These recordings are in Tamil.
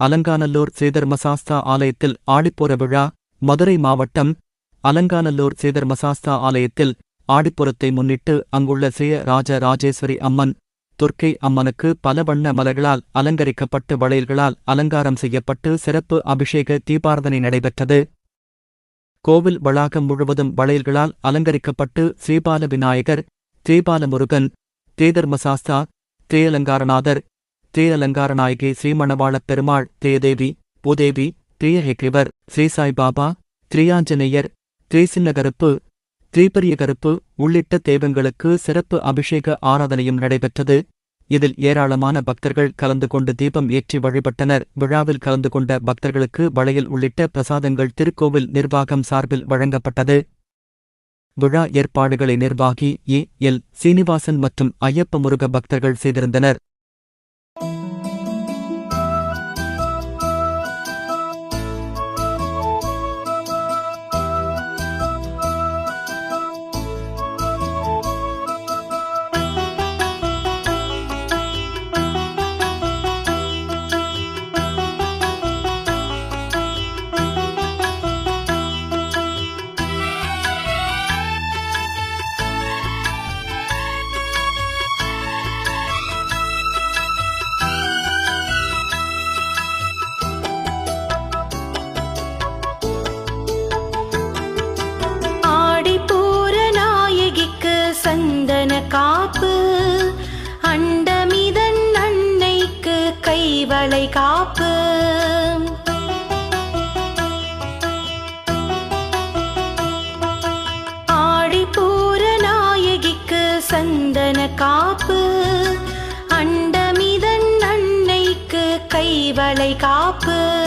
அலங்காநல்லூர் சேதர்மசாஸ்தா ஆலயத்தில் ஆடிப்போர விழா மதுரை மாவட்டம் அலங்காநல்லூர் சேதர்மசாஸ்தா ஆலயத்தில் ஆடிப்புறத்தை முன்னிட்டு அங்குள்ள சேய ராஜ ராஜேஸ்வரி அம்மன் துர்க்கை அம்மனுக்கு பல வண்ண மலர்களால் அலங்கரிக்கப்பட்டு வளையல்களால் அலங்காரம் செய்யப்பட்டு சிறப்பு அபிஷேக தீபாரதனை நடைபெற்றது. கோவில் வளாகம் முழுவதும் வளையல்களால் அலங்கரிக்கப்பட்டு ஸ்ரீபால விநாயகர் ஸ்ரீபால முருகன் தேதர்மசாஸ்தா தேயலங்காரநாதர் தேயலங்காரநாயகி ஸ்ரீமணவாளப் பெருமாள் தேதேவி பூதேவி திரியஹெக்ரிவர் ஸ்ரீசாய்பாபா திரியாஞ்சநேயர் திரிசின்னகருப்பு திரிபரியகருப்பு உள்ளிட்ட தெய்வங்களுக்கு சிறப்பு அபிஷேக ஆராதனையும் நடைபெற்றது. இதில் ஏராளமான பக்தர்கள் கலந்து கொண்டு தீபம் ஏற்றி வழிபட்டனர். விழாவில் கலந்து கொண்ட பக்தர்களுக்கு வளையல் உள்ளிட்ட பிரசாதங்கள் திருக்கோவில் நிர்வாகம் சார்பில் வழங்கப்பட்டது. விழா ஏற்பாடுகளை நிர்வாகி ஏ எல் சீனிவாசன் மற்றும் ஐயப்ப முருக பக்தர்கள் செய்திருந்தனர். இவளை காப்பு.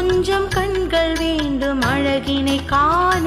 கொஞ்சம் கண்கள் வேண்டும் அழகினை காண.